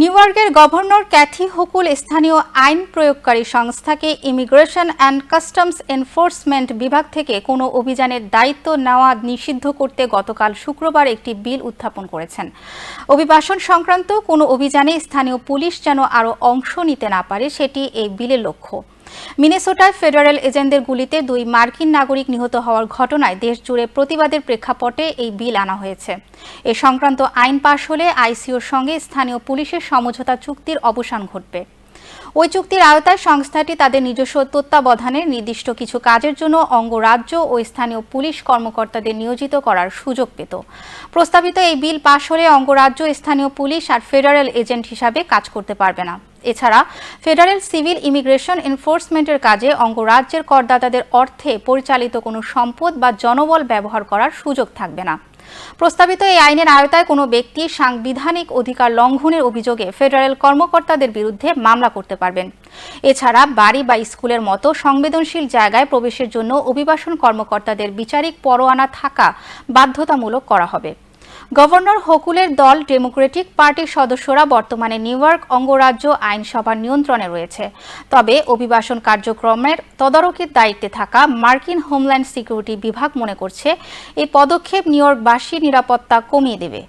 New ইয়র্কের governor Kathy হুকুল স্থানীয় আইন প্রয়োগকারী সংস্থাকে ইমিগ্রেশন অ্যান্ড কাস্টমস এনফোর্সমেন্ট বিভাগ থেকে কোনো অভিযানের দায়িত্ব নেওয়া নিষিদ্ধ করতে গতকাল শুক্রবার একটি বিল উত্থাপন করেছেন। অভিবাসন সংক্রান্ত কোনো অভিযানে স্থানীয় পুলিশ যেন আরও অংশ নিতে না পারে, সেটি এই বিলের লক্ষ্য। মিনেসোটায় ফেডারেল এজেন্টদের গুলিতে দুই মার্কিন নাগরিক নিহত হওয়ার ঘটনায় দেশজুড়ে প্রতিবাদের প্রেক্ষাপটে এই বিল আনা হয়েছে। এ সংক্রান্ত আইন পাশ হলে আইসিওর সঙ্গে স্থানীয় পুলিশের সমঝোতা চুক্তির অবসান ঘটবে। ওই চুক্তির আওতায় সংস্থাটি তাদের নিজস্ব তত্ত্বাবধানে নির্দিষ্ট কিছু কাজের জন্য অঙ্গরাজ্য ও স্থানীয় পুলিশ কর্মকর্তাদের নিয়োজিত করার সুযোগ পেত। প্রস্তাবিত এই বিল পাশ হলে অঙ্গরাজ্য স্থানীয় পুলিশ আর ফেডারেল এজেন্ট হিসাবে কাজ করতে পারবে না। এছাড়া ফেডারেল সিভিল ইমিগ্রেশন এনফোর্সমেন্টের কাজে অঙ্গরাজ্যের করদাতাদের অর্থে পরিচালিত কোনো সম্পদ বা জনবল ব্যবহার করার সুযোগ থাকবে না। প্রস্তাবিত এই আইনের আওতায় কোনো ব্যক্তি সাংবিধানিক অধিকার লঙ্ঘনের অভিযোগে ফেডারেল কর্মকর্তাদের বিরুদ্ধে মামলা করতে পারবেন। এছাড়া বাড়ি বা স্কুলের মতো সংবেদনশীল জায়গায় প্রবেশের জন্য অভিবাসন কর্মকর্তাদের বিচারিক পরোয়ানা থাকা বাধ্যতামূলক করা হবে। গভর্নর হকুলের দল ডেমোক্রেটিক পার্টির সদস্যরা বর্তমানে নিউইয়র্ক অঙ্গরাজ্য আইনসভার নিয়ন্ত্রণে রয়েছে। তবে অভিবাসন কার্যক্রমের তদারকির দায়িত্বে থাকা মার্কিন হোমল্যান্ড সিকিউরিটি বিভাগ মনে করছে, এই পদক্ষেপ নিউ ইয়র্কবাসীর নিরাপত্তা কমিয়ে দেবে।